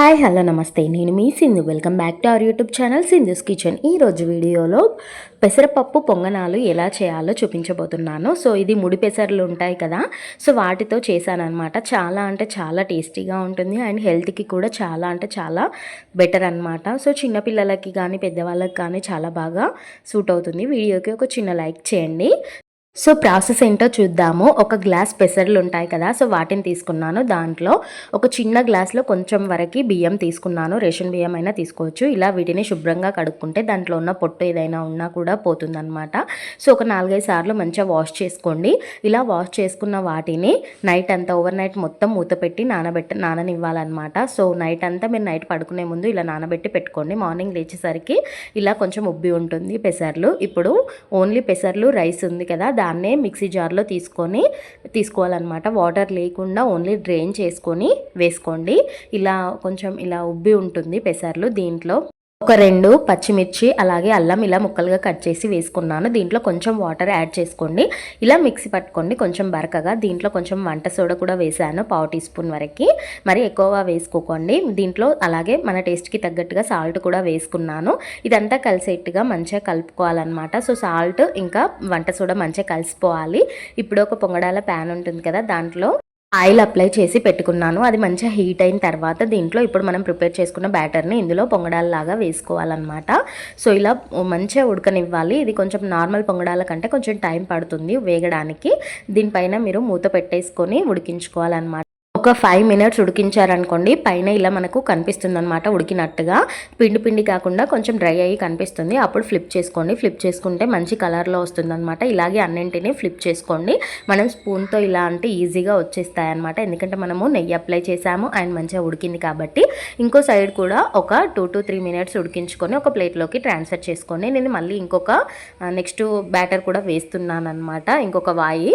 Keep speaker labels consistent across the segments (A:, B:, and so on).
A: Hi hello namaste. నేను మీ Sindhu. Welcome back to our YouTube channel Sindhu's kitchen ఈ రోజు వీడియోలో పెసరపప్పు పొంగనాలు ఎలా చేయాలో చూపించబోతున్నాను. సో ఇది ముడి పెసర్లు ఉంటాయి కదా. సో వాటితో చేశానమాట చాలా అంటే చాలా టేస్టీగా ఉంటుంది. అండ్ హెల్త్కి కూడా చాలా అంటే చాలా బెటర్ అనమాట సో చిన్నపిల్లలకి కానీ పెద్దవాళ్ళకి కానీ చాలా బాగా సూట్ అవుతుంది. వీడియోకి ఒక చిన్న లైక్ చేయండి. సో ప్రాసెస్ ఏంటో చూద్దాము. ఒక గ్లాస్ పెసర్లు ఉంటాయి కదా సో వాటిని తీసుకున్నాను దాంట్లో. ఒక చిన్న గ్లాస్లో కొంచెం వరకు బియ్యం తీసుకున్నాను రేషన్ బియ్యం అయినా తీసుకోవచ్చు. ఇలా వీటిని శుభ్రంగా కడుక్కుంటే దాంట్లో ఉన్న పొట్టు ఏదైనా ఉన్నా కూడా పోతుందన్నమాట. సో ఒక నాలుగైదు సార్లు మంచిగా వాష్ చేసుకోండి. ఇలా వాష్ చేసుకున్న వాటిని నైట్ అంతా ఓవర్ నైట్ మొత్తం మూత పెట్టి నానబెట్టి నాననివ్వాలన్నమాట. సో నైట్ అంతా మీరు నైట్ పడుకునే ముందు ఇలా నానబెట్టి పెట్టుకోండి. మార్నింగ్ లేచేసరికి ఇలా కొంచెం ఉబ్బి ఉంటుంది పెసర్లు. ఇప్పుడు ఓన్లీ పెసర్లు రైస్ ఉంది కదా దాన్నే మిక్సీ జార్లో తీసుకొని తీసుకోవాలన్నమాట. వాటర్ లేకుండా ఓన్లీ డ్రైన్ చేసుకొని వేసుకోండి. ఇలా కొంచెం ఇలా ఉబ్బి ఉంటుంది పెసర్లు దీంట్లో. ఒక రెండు పచ్చిమిర్చి అలాగే అల్లం ఇలా ముక్కలుగా కట్ చేసి వేసుకున్నాను. దీంట్లో కొంచెం వాటర్ యాడ్ చేసుకోండి. ఇలా మిక్సీ పట్టుకోండి. కొంచెం బరకగా దీంట్లో కొంచెం వంట సోడా కూడా వేసాను పావు టీ స్పూన్ వరకు. మరి ఎక్కువగా వేసుకోకండి. దీంట్లో అలాగే మన టేస్ట్కి తగ్గట్టుగా సాల్ట్ కూడా వేసుకున్నాను. ఇదంతా కలిసేట్టుగా మంచిగా కలుపుకోవాలన్నమాట. సో సాల్ట్ ఇంకా వంట సోడా మంచిగా కలిసిపోవాలి. ఇప్పుడు ఒక పొంగడాల ప్యాన్ ఉంటుంది కదా దాంట్లో. ఆయిల్ అప్లై చేసి పెట్టుకున్నాను. అది మంచిగా హీట్ అయిన తర్వాత దీంట్లో ఇప్పుడు మనం ప్రిపేర్ చేసుకున్న బ్యాటర్ని ఇందులో పొంగడాలలాగా వేసుకోవాలన్నమాట. సో ఇలా మంచిగా ఉడకనివ్వాలి. ఇది కొంచెం నార్మల్ పొంగడాల కంటే కొంచెం టైం పడుతుంది వేగడానికి. దీనిపైన మీరు మూత పెట్టేసుకొని ఉడికించుకోవాలన్నమాట. ఒక ఫైవ్ మినిట్స్ ఉడికించారనుకోండి పైన ఇలా మనకు కనిపిస్తుంది అనమాట ఉడికినట్టుగా. పిండి పిండి కాకుండా కొంచెం డ్రై అయ్యి కనిపిస్తుంది. అప్పుడు ఫ్లిప్ చేసుకోండి. ఫ్లిప్ చేసుకుంటే మంచి కలర్లో వస్తుంది అనమాట ఇలాగే అన్నింటినీ ఫ్లిప్ చేసుకోండి. మనం స్పూన్తో ఇలా అంటే ఈజీగా వచ్చేస్తాయి అనమాట ఎందుకంటే మనము నెయ్యి అప్లై చేసాము అండ్ మంచిగా ఉడికింది కాబట్టి. ఇంకో సైడ్ కూడా ఒక టూ టు త్రీ మినిట్స్ ఉడికించుకొని ఒక ప్లేట్లోకి ట్రాన్స్ఫర్ చేసుకోండి. నేను మళ్ళీ ఇంకొక నెక్స్ట్ బ్యాటర్ కూడా వేస్తున్నాను అనమాట ఇంకొక వాయి.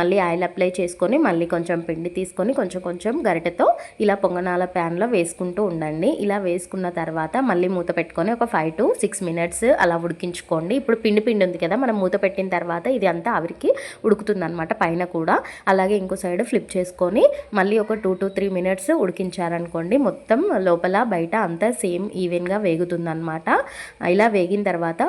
A: మళ్ళీ ఆయిల్ అప్లై చేసుకొని మళ్ళీ కొంచెం పిండి తీసుకొని కొంచెం కొంచెం గరిటెతో ఇలా పొంగనాల ప్యాన్లో వేసుకుంటూ ఉండండి. ఇలా వేసుకున్న తర్వాత మళ్ళీ మూత పెట్టుకొని ఒక ఫైవ్ టు సిక్స్ మినిట్స్ అలా ఉడికించుకోండి. ఇప్పుడు పిండి పిండి ఉంది కదా మనం మూత పెట్టిన తర్వాత ఇది అంతా ఆవిరికి ఉడుకుతుందనమాట పైన కూడా. అలాగే ఇంకో సైడ్ ఫ్లిప్ చేసుకొని మళ్ళీ ఒక టూ టు త్రీ మినిట్స్ ఉడికించారనుకోండి మొత్తం లోపల బయట అంతా సేమ్ ఈవెన్గా వేగుతుందనమాట ఇలా వేగిన తర్వాత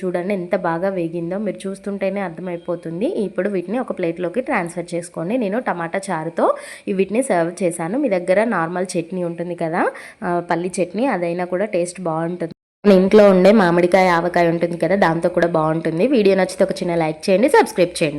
A: చూడండి ఎంత బాగా వేగిందో మీరు చూస్తుంటేనే అర్థమైపోతుంది. ఇప్పుడు వీటిని ఒక ప్లేట్లోకి ట్రాన్స్ఫర్ చేసుకోండి నేను టమాటా చారుతో వీటిని చట్నీ సర్వ్ చేశాను. మీ దగ్గర నార్మల్ చట్నీ ఉంటుంది కదా పల్లి చట్నీ అదైనా కూడా టేస్ట్ బాగుంటుంది. మన ఇంట్లో ఉండే మామిడికాయ ఆవకాయ ఉంటుంది కదా దాంతో కూడా బాగుంటుంది. వీడియో నచ్చితే ఒక చిన్న లైక్ చేయండి సబ్స్క్రైబ్ చేయండి.